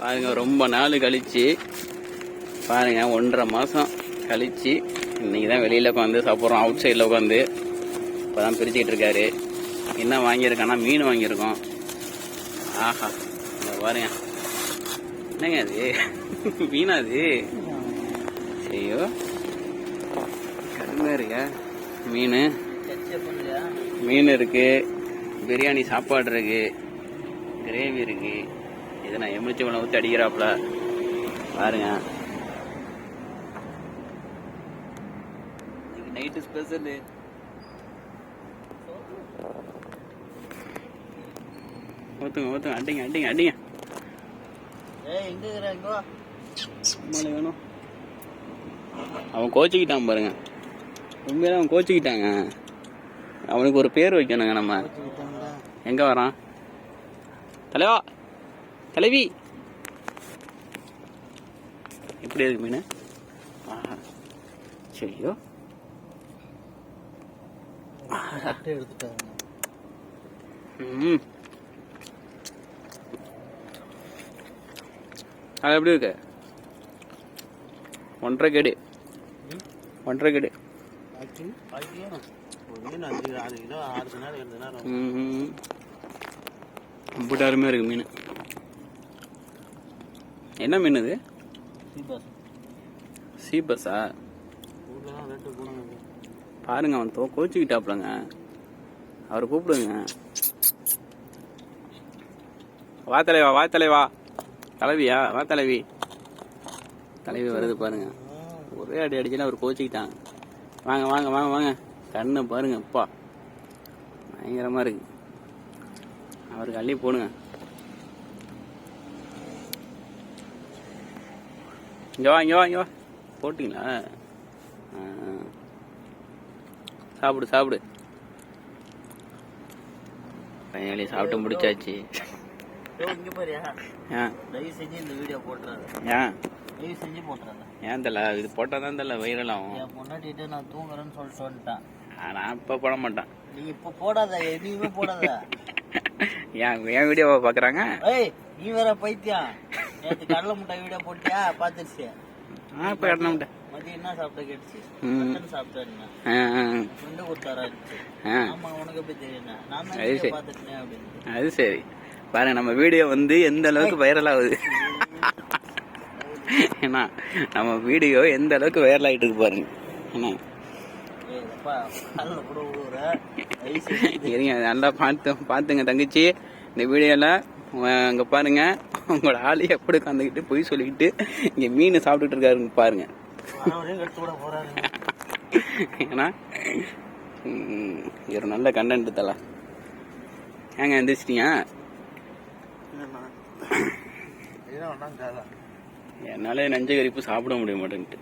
பாருங்க ரொம்ப நாள் கழிச்சு பாருங்க ஒன்றரை மாசம் கழிச்சு இன்னைக்கு தான் வெளியில உட்காந்து சாப்பிட்றோம் அவுட் சைடில் உட்காந்து. இப்போதான் பிரிச்சுக்கிட்டு இருக்காரு. என்ன வாங்கியிருக்கானா மீன் வாங்கியிருக்கோம். ஆஹா பாருங்க. என்னங்க அது? மீனா அது? ஐயோ கடுமையா இருக்க? மீன். மீன் இருக்கு பிரியாணி சாப்பாடு இருக்கு கிரேவி இருக்கு. இதை நான் எமிச்சு உணவு ஊற்றி அடிக்கிறாப்புல பாருங்க நைட்டு ஸ்பெஷல் ஊத்துங்க ஊத்துங்க அடிங்க அடிங்க அடிங்க. வேணும். அவன் கோச்சிக்கிட்டான் பாருங்க. உண்மையில அவன் கோச்சிக்கிட்டாங்க. அவனுக்கு ஒரு பேர் வைக்கணுங்க நம்ம. எங்க வரான்? தலைவா! தலைவி. எப்படி இருக்கு மீன். ஆஹா. சரியோ. ம். அது எப்படி இருக்கு? ஒன்றரை கெடு. ஒன்றரை கெடு. ரொம்ப அருமையாக இருக்கு மீன். என்ன மீன் இது சீபஸா பாருங்க அவன் தோ கோச்சிக்கிட்டாப்லங்க. அவரை கூப்பிடுங்க. வா தலைவா வா தலைவா. தலைவியா? வா தலைவி. தலைவி வருது பாருங்க. ஒரே அடி அடிச்சுன்னா அவர் கோச்சிக்கிட்டாங்க. வாங்க வாங்க வாங்க வாங்க. கண்ணை பாருங்க அப்பா. பயங்கரமா இருக்கு. அவருக்கு அள்ளி போடுங்க. இங்க வா இங்க வா இங்க வா. போட்டிங்களா. சாப்பிடு சாப்பிடு. ஃபைனலி சாப்பிட்டு முடிச்சாச்சு. ஏன்? தெரியல இது போட்டால் தான் தெரியல வைரல் ஆகும். பொண்டாட்டிட்டு நான் தூங்குறேன்னு சொல்லிட்டு வந்துட்டேன். நான் இப்போ போட மாட்டேன். நீ இப்ப போடாத எதையுமே போடாத. ஏன் என் வீடியோவை பார்க்குறாங்க ஏய் நீ வேற பைத்தியம். நேத்து கடலை முட்டை வீடியோ போட்டியா? பாத்துருச்சு இப்போ இடன மாட்டேன் மதியம் என்ன சாப்பிட்ட கேட்டுச்சு. மட்டன் கொடுத்தாரா ஆ ஆமா உனக்கு எப்படி தெரியும் நான். பாத்துட்டேன் அப்படின்னு அது சரி. பாருங்க நம்ம வீடியோ வந்து எந்த அளவுக்கு வைரல் ஆகுது? ஏன்னா நம்ம வீடியோ எந்த அளவுக்கு வைரல் ஆகிட்டு இருக்கு பாருங்க. என்ன இருங்க நல்லா பார்த்து பார்த்துங்க தங்கச்சி. இந்த வீடியோவில் அங்கே பாருங்க. உங்களோட ஆளு எப்படி உட்காந்துக்கிட்டு பொய் சொல்லிக்கிட்டு இங்கே மீன் சாப்பிட்டுட்டு இருக்காருங்க பாருங்க. ஏன்னா ஒரு நல்ல கண்டென்ட் தல. ஏங்க எந்திரிச்சிட்டீங்க என்னால நஞ்ச கறிப்பு சாப்பிட முடிய மாட்டேன்ட்டு.